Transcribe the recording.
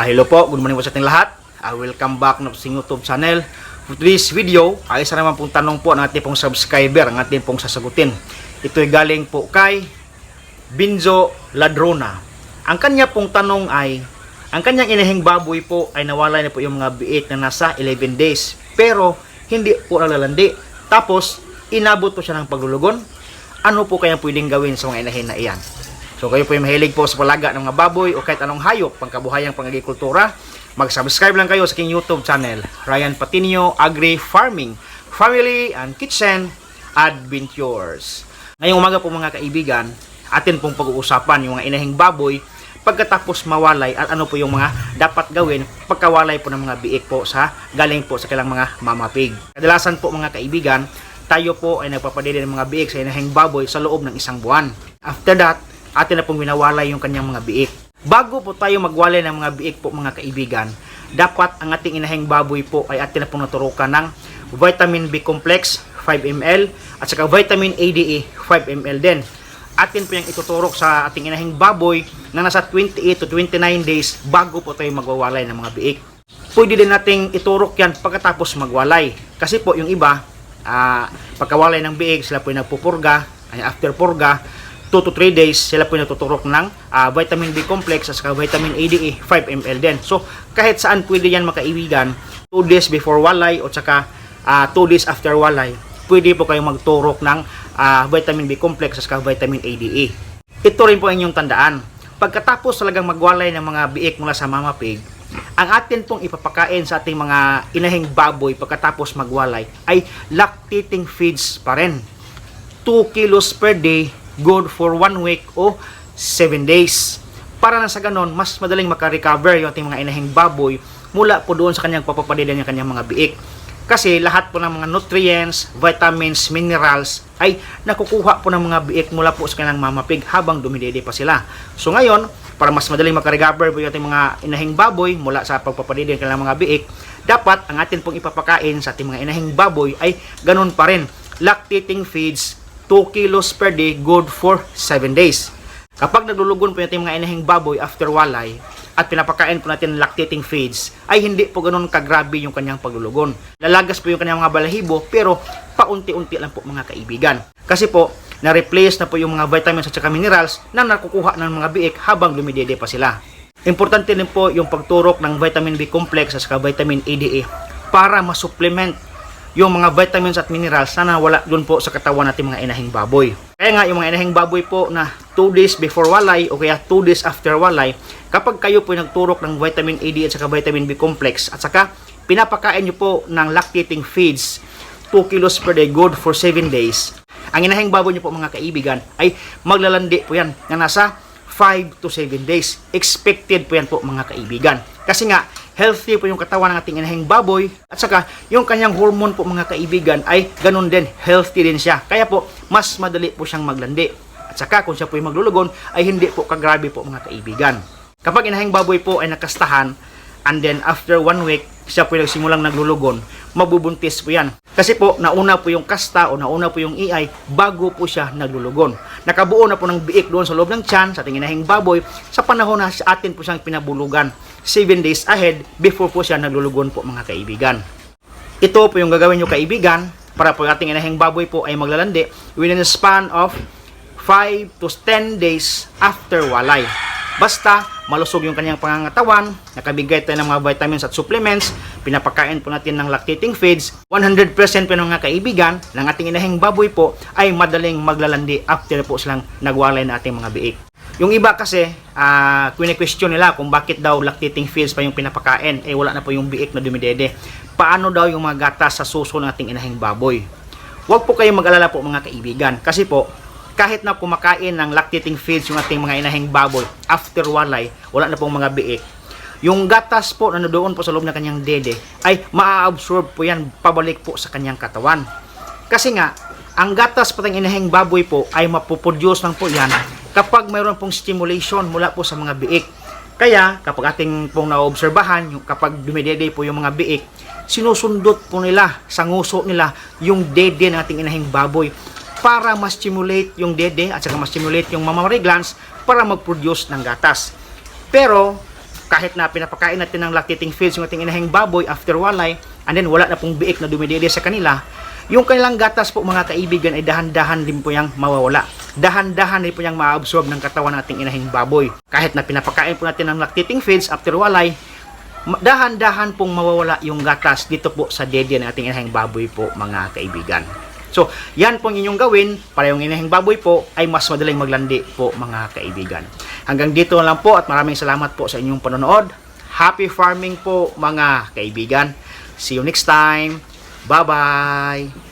Ah, hello po, good morning po sa ating lahat. Ah, welcome back na sa YouTube channel. For today's video, ay isa naman pong tanong po ng ating pong subscriber, ang ating pong sasagutin. Ito'y galing po kay Binzo Ladrona. Ang kanya pong tanong ay, ang kanyang inahing baboy po ay nawala na po yung mga biik na nasa 11 days. Pero, hindi po nalalandi. Tapos, inabot po siya ng paglulugon. Ano po kaya pwedeng gawin sa mga inahin na iyan? So kayo po yung mahilig po sa palaga ng mga baboy o kahit anong hayop, pangkabuhayang pang-agrikultura, mag-subscribe lang kayo sa aking YouTube channel, Ryan Patinio Agri Farming, Family and Kitchen Adventures. Ngayong umaga po mga kaibigan, atin pong pag-uusapan yung mga inahing baboy pagkatapos mawalay at ano po yung mga dapat gawin pagkawalay po ng mga biik po sa galing po sa kailang mga mamapig. Kadalasan po mga kaibigan, tayo po ay nagpapadili ng mga biik sa inahing baboy sa loob ng isang buwan. After that, atin na pong winawalay yung kanyang mga biik. Bago po tayo magwalay ng mga biik po mga kaibigan, dapat ang ating inahing baboy po ay atin na pong naturukan ng vitamin B complex 5 ml at saka vitamin ADE 5 ml din. Atin po yung ituturok sa ating inahing baboy na nasa 28 to 29 days bago po tayo magwawalay ng mga biik. Pwede din nating iturok yan pagkatapos magwalay. Kasi po yung iba, ah, pagkawalay ng biik, sila po yung nagpupurga, ay after purga, 2 to 3 days sila po natuturok ng ah, vitamin B complex at saka vitamin ADE 5 ml din. So kahit saan pwede yan makaibigan 2 days before walay o saka 2 days after walay pwede po kayong magturok ng ah, vitamin B complex at saka vitamin ADE. Ito rin po ang inyong tandaan. Pagkatapos talagang magwalay ng mga biik mula sa mama pig, ang atin pong ipapakain sa ating mga inahing baboy pagkatapos magwalay ay lactating feeds pa rin. 2 kilos per day, good for 1 week o 7 days. Para na sa ganon, mas madaling makarecover yung ating mga inahing baboy mula po doon sa kanyang papapadila ng kanyang mga biik. Kasi lahat po ng mga nutrients, vitamins, minerals ay nakukuha po ng mga biik mula po sa kanilang mamapig habang dumidede pa sila. So ngayon, para mas madaling makarecover po yung ating mga inahing baboy mula sa pagpapadede ng kanilang mga biik, dapat ang atin pong ipapakain sa ating mga inahing baboy ay ganun pa rin. Lactating feeds 2 kilos per day, good for 7 days. Kapag naglulugon po yung ating mga inahing baboy after walay at pinapakain po natin ng lactating feeds, ay hindi po ganun kagrabe yung kanyang paglulugon. Lalagas po yung kanyang mga balahibo pero paunti-unti lang po mga kaibigan. Kasi po, na-replace na po yung mga vitamins at saka minerals na nakukuha ng mga biik habang lumidede pa sila. Importante din po yung pagturok ng vitamin B complex at saka vitamin ADE para masupplement yung mga vitamins at minerals na nawala dun po sa katawan natin mga inahing baboy. Kaya nga yung mga inahing baboy po na 2 days before walay o kaya 2 days after walay, kapag kayo po nagturok ng vitamin A, D at saka vitamin B complex at saka pinapakain nyo po ng lactating feeds 2 kilos per day good for 7 days. Ang inahing baboy nyo po mga kaibigan ay maglalandi po yan na nasa 5 to 7 days. Expected po yan po mga kaibigan. Kasi nga, healthy po yung katawan ng ating inahing baboy at saka yung kanyang hormone po mga kaibigan ay ganun din, healthy din siya. Kaya po, mas madali po siyang maglandi. At saka kung siya po yung maglulugon ay hindi po kagrabe po mga kaibigan. Kapag inahing baboy po ay nakastahan and then after one week, siya po yung nagsimulang naglulugon, mabubuntis po yan. Kasi po, nauna po yung kasta o nauna po yung iay bago po siya naglulugon. Nakabuo na po ng biik doon sa loob ng tiyan, sa ating inahing baboy, sa panahon na sa atin po siyang pinabulugan. 7 days ahead before po siya naglulugon po mga kaibigan. Ito po yung gagawin nyo kaibigan para po ating inahing baboy po ay maglalandi within a span of 5 to 10 days after walay. Basta malusog yung kanyang pangangatawan, nakabigay tayo ng mga vitamins at supplements, pinapakain po natin ng lactating feeds, 100% po ng mga kaibigan ng ating inahing baboy po ay madaling maglalandi after po silang nagwalay na ating mga biik. Yung iba kasi, ah question nila kung bakit daw lactating feeds pa yung pinapakain, eh wala na po yung biik na dumidede. Paano daw yung mga gatas sa suso ng ating inahing baboy? Huwag po kayong mag-alala po mga kaibigan, kasi po, kahit na kumakain ng lactating feeds yung ating mga inahing baboy after walay, wala na pong mga biik, yung gatas po na doon po sa loob ng kanyang dede ay maa-absorb po yan pabalik po sa kanyang katawan. Kasi nga, ang gatas patang inahing baboy po ay mapuproduce lang po yan kapag mayroon pong stimulation mula po sa mga biik. Kaya, kapag ating pong naobserbahan, yung kapag dumidede po yung mga biik, sinusundot po nila sa nguso nila yung dede ng ating inahing baboy para ma-stimulate yung dede at saka ma-stimulate yung mammary glands para mag-produce ng gatas. Pero, kahit na pinapakain natin ng lactating feeds yung ating inahing baboy after walay, and then wala na pong biik na dumididi sa kanila, yung kanilang gatas po mga kaibigan ay dahan-dahan din po yung mawawala. Dahan-dahan din po yung ma-absorb ng katawan ng ating inahing baboy. Kahit na pinapakain po natin ng lactating feeds after walay, dahan-dahan pong mawawala yung gatas dito po sa dede ng ating inahing baboy po mga kaibigan. So, yan po ang inyong gawin para yung inahing baboy po ay mas madaling maglandi po mga kaibigan. Hanggang dito lang po at maraming salamat po sa inyong panonood. Happy farming po mga kaibigan. See you next time. Bye-bye.